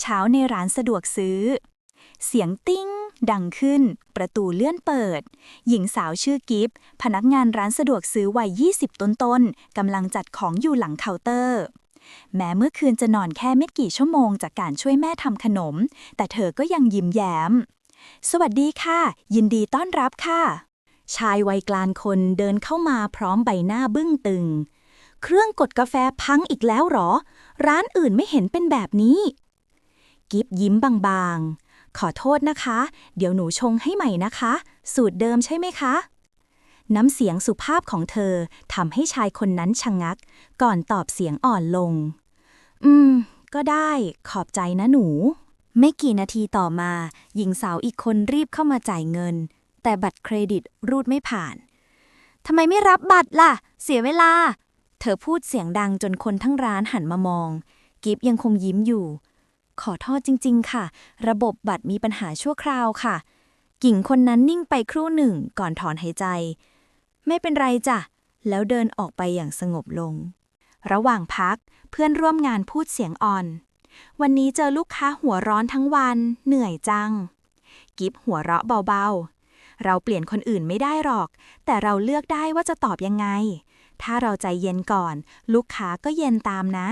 เช้าในร้านสะดวกซื้อ เสียงติ้ง ดังขึ้น ประตูเลื่อนเปิด หญิงสาวชื่อกิฟพนักงานร้านสะดวกซื้อวัย 20 ต้นๆกำลังจัดของอยู่หลังเคาน์เตอร์ แม้เมื่อคืนจะนอนแค่ไม่กี่ชั่วโมงจากการช่วยแม่ทำขนม แต่เธอก็ยังยิ้มแย้ม สวัสดีค่ะ ยินดีต้อนรับค่ะ ชายวัยกลางคนเดินเข้ามาพร้อมใบหน้าบึ้งตึง เครื่องกดกาแฟพังอีกแล้วหรอ ร้านอื่นไม่เห็นเป็นแบบนี้ กิฟยิ้มบางๆ ขอโทษนะคะ เดี๋ยวหนูชงให้ใหม่นะคะ สูตรเดิมใช่ไหมคะ น้ำเสียงสุภาพของเธอทำให้ชายคนนั้นชะงงัก ก่อนตอบเสียงอ่อนลง อืม ก็ได้ขอบใจนะหนู ไม่กี่นาทีต่อมา หญิงสาวอีกคนรีบเข้ามาจ่ายเงิน แต่บัตรเครดิตรูดไม่ผ่านทำไมไม่รับบัตรล่ะ เสียเวลา เธอพูดเสียงดังจนคนทั้งร้านหันมามอง กิฟยังคงยิ้มอยู่ ขอโทษจริง ๆ ค่ะ ระบบบัตรมีปัญหาชั่วคราวค่ะหญิงคนนั้นนิ่งไปครู่หนึ่งก่อนถอนหายใจ ไม่เป็นไรจ้ะ แล้วเดินออกไปอย่างสงบลง ระหว่างพักเพื่อนร่วมงานพูดเสียงอ่อน วันนี้เจอลูกค้าหัวร้อนทั้งวัน เหนื่อยจัง กิฟหัวเราะเบาๆ เราเปลี่ยนคนอื่นไม่ได้หรอก แต่เราเลือกได้ว่าจะตอบยังไง ถ้าเราใจเย็นก่อน ลูกค้าก็เย็นตามนะ